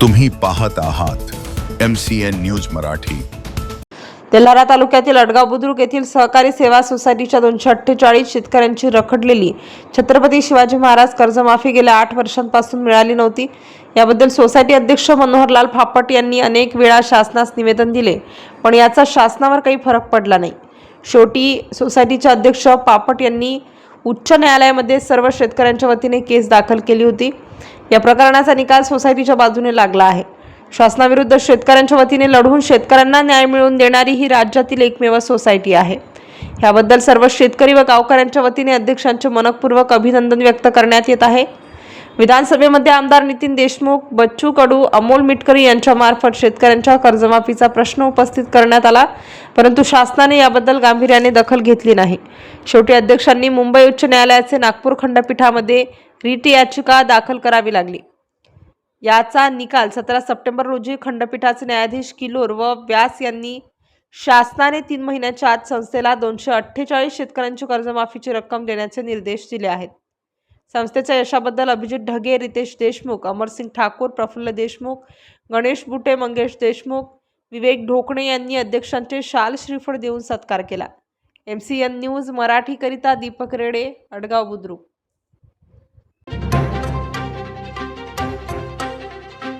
तुम्ही पाहत आहात M C N news Marathi. Telhara तालुक्यातील अडगाव बुद्रुक येथील सहकारी सेवा सोसायटीच्या दोनशे अठ्ठेचाळीस शेतकऱ्यांची रखडलेली छत्रपती शिवाजी महाराज कर्जमाफी गेल्या आठ वर्षांपासून मिळाली नव्हती. याबद्दल सोसायटी अध्यक्ष मनोहरलाल फापट यांनी अनेक वेळा शासनास निवेदन दिले पण याचा शासनावर काही फरक पडला नाही. शेवटी सोसायटीचे अध्यक्ष पापट यांनी उच्च न्यायालयामध्ये सर्व शेतकऱ्यांच्या वतीने केस दाखल केली होती. या प्रकरणाचा निकाल सोसायटीच्या बाजूने लागला आहे. शासनाविरुद्ध शेतकऱ्यांच्या वतीने लढवून शेतकऱ्यांना न्याय मिळवून देणारी ही राज्यातील एकमेव सोसायटी आहे. याबद्दल सर्व शेतकरी व गावकऱ्यांच्या वतीने अध्यक्षांचे मनपूर्वक अभिनंदन व्यक्त करण्यात येत आहे. विधानसभेमध्ये आमदार नितीन देशमुख बच्चू कडू अमोल मिटकरी यांच्यामार्फत शेतकऱ्यांच्या कर्जमाफीचा प्रश्न उपस्थित करण्यात आला परंतु शासनाने याबद्दल गांभीर्याने दखल घेतली नाही. शेवटी अध्यक्षांनी मुंबई उच्च न्यायालयाचे नागपूर खंडपीठामध्ये रीट याचिका दाखल करावी लागली. याचा निकाल सतरा सप्टेंबर रोजी खंडपीठाचे न्यायाधीश किलोर व व्यास यांनी शासनाने तीन महिन्याच्या आत संस्थेला दोनशे अठ्ठेचाळीस शेतकऱ्यांची कर्जमाफीची रक्कम देण्याचे निर्देश दिले आहेत. संस्थेच्या यशाबद्दल अभिजित ढगे रितेश देशमुख अमरसिंग ठाकूर प्रफुल्ल देशमुख गणेश बुटे मंगेश देशमुख विवेक ढोकणे यांनी अध्यक्षांचे शाल श्रीफळ देऊन सत्कार केला. एम सी एन न्यूज मराठीकरिता दीपक रेडे अडगाव बुद्रुक.